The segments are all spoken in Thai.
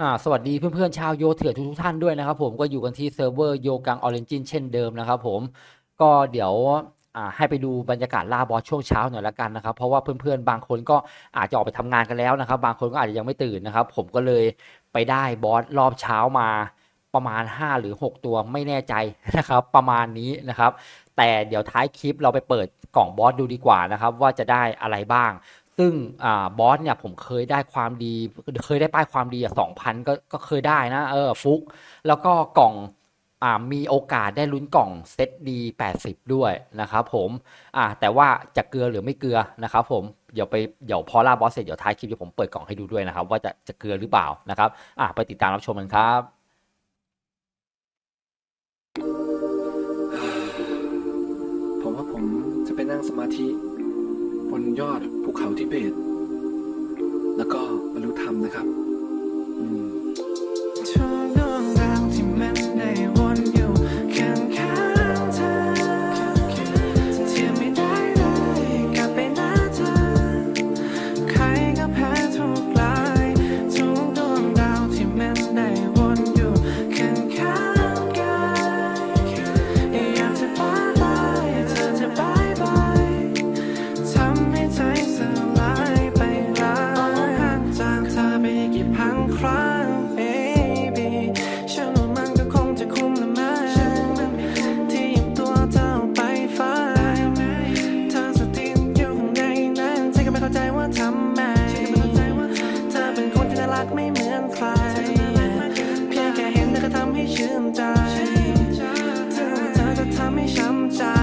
อ่าสวัสดีเพื่อนๆชาวโยเถื่อนทุกๆท่านด้วยนะครับผมก็อยู่กันที่เซิร์ฟเวอร์โยกังออเรนจินเช่นเดิมนะครับผมก็เดี๋ยวอ่าให้ไปดูบรรยากาศล่าบอสช่วงเช้าหน่อยละกันนะครับเพราะว่าเพื่อนๆบางคนก็อาจจะออกไปทำงานกันแล้วนะครับ บางคนก็อาจจะยังไม่ตื่นนะครับ ผมก็เลยไปได้บอสรอบเช้ามาประมาณ 5 หรือ 6 ตัวไม่แน่ใจนะครับ ประมาณนี้นะครับ แต่เดี๋ยวท้ายคลิปเราไปเปิดกล่องบอสดูดีกว่านะครับ ว่าจะได้อะไรบ้าง ซึ่งอ่าบอสเนี่ยผมเคยได้ความดี เคยได้ป้ายความดีอะสองพันก็ก็เคยได้นะเออฟุก แล้วก็กล่องอ่ามีโอกาสได้ลุ้นกล่องเซตดี80 ด้วยนะครับผมอ่าแต่ว่าจะเกลือหรือไม่เกลือนะครับผมเดี๋ยวไปเดี๋ยวพอล่าบอสเสร็จเดี๋ยวท้ายคลิปเดี๋ยวผมเปิดกล่องให้ดูด้วยนะครับ ว่าจะจะเกลือหรือเปล่านะครับอ่าไปติดตามรับชมกันครับผมว่าผมจะไปนั่งสมาธิ บนยอดภูเขาทิเบต แล้วก็บรรลุธรรมนะครับ อจะทำให้ช้ำใจ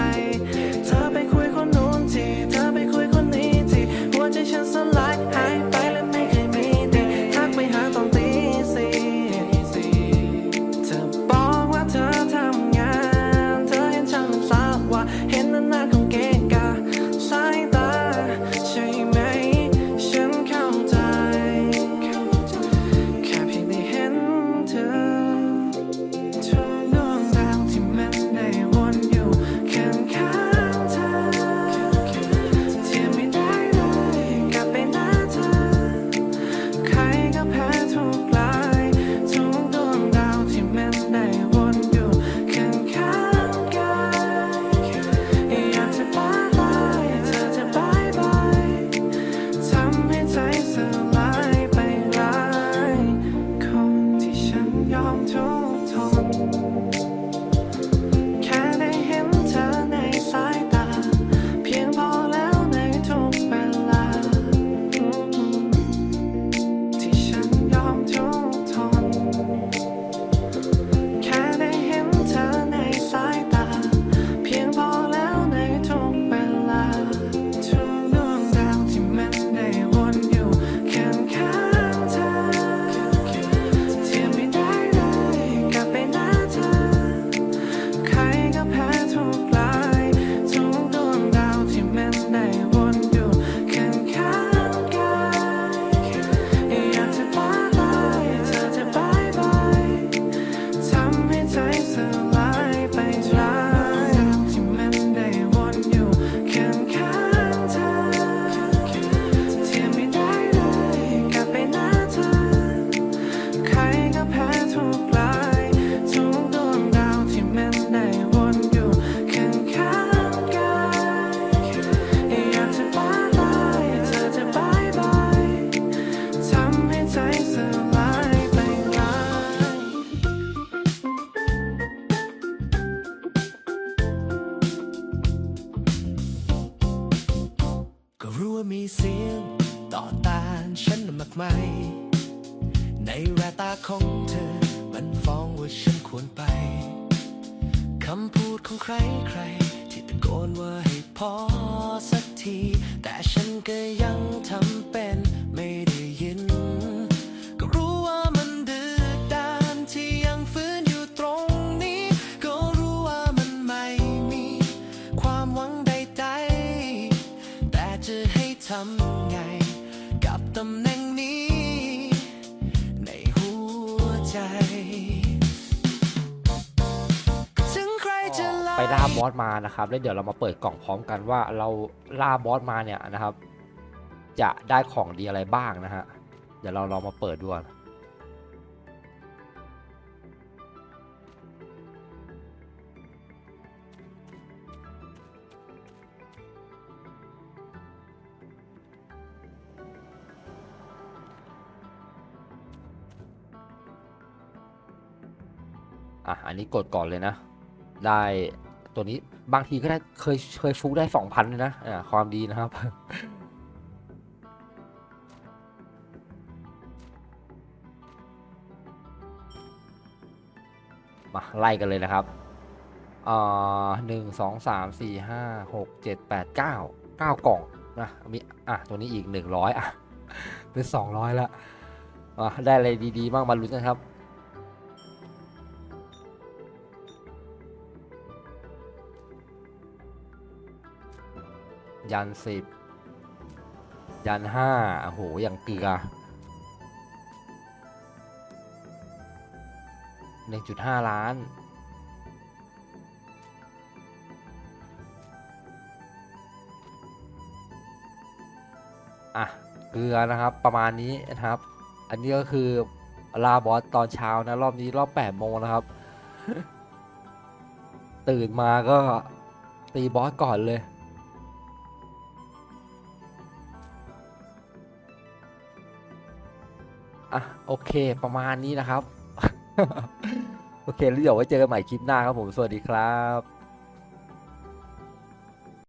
เสียงต่อต้านฉันมากมายในแววตาของเธอ มันฟ้องว่าฉันควรไป คำพูดของใครใคร ที่ตะโกนว่าให้พอสักที แต่ฉันก็ยังทำเป็นไม่ได้ยิน ก็รู้ว่า ใจไปล่าบอสมานะครับแล้วเดี๋ยวเรามาเปิดกล่องพร้อมกันว่าเราล่าบอสมาเนี่ยนะครับ จะได้ของดีอะไรบ้างนะฮะเดี๋ยวเราลองมาเปิดดูก่อ อะอันนี้กดก่อนเลยนะ ได้ตัวนี้บางทีก็ได้เคยเคยฟุกได้สองพันเลยนะอ่าความดีนะครับ มาไล่กันเลยนะครับอ่าหนึ่งสองสามสี่ห้าหกเจ็ดแปดเก้าเก้ากล่องนะมีอะตัวนี้อีกหนึ่งร้อยอะเป็นสองร้อยละอะได้อะไรดีๆบ้างมาลุ้นกันครับ ยันสิบยันห้าโอ้โห อย่างเกลือหนึ่งจุดห้าล้าน อะ เกลือนะครับ ประมาณนี้นะครับ อันนี้ก็คือลาบอสตอนเช้านะ รอบนี้รอบแปดโมงนะครับ ตื่นมาก็ตีบอสก่อนเลย อะโอเค ประมาณนี้นะครับ โอเคแล้วเดี๋ยวไว้เจอกันใหม่คลิปหน้าครับผม สวัสดีครับ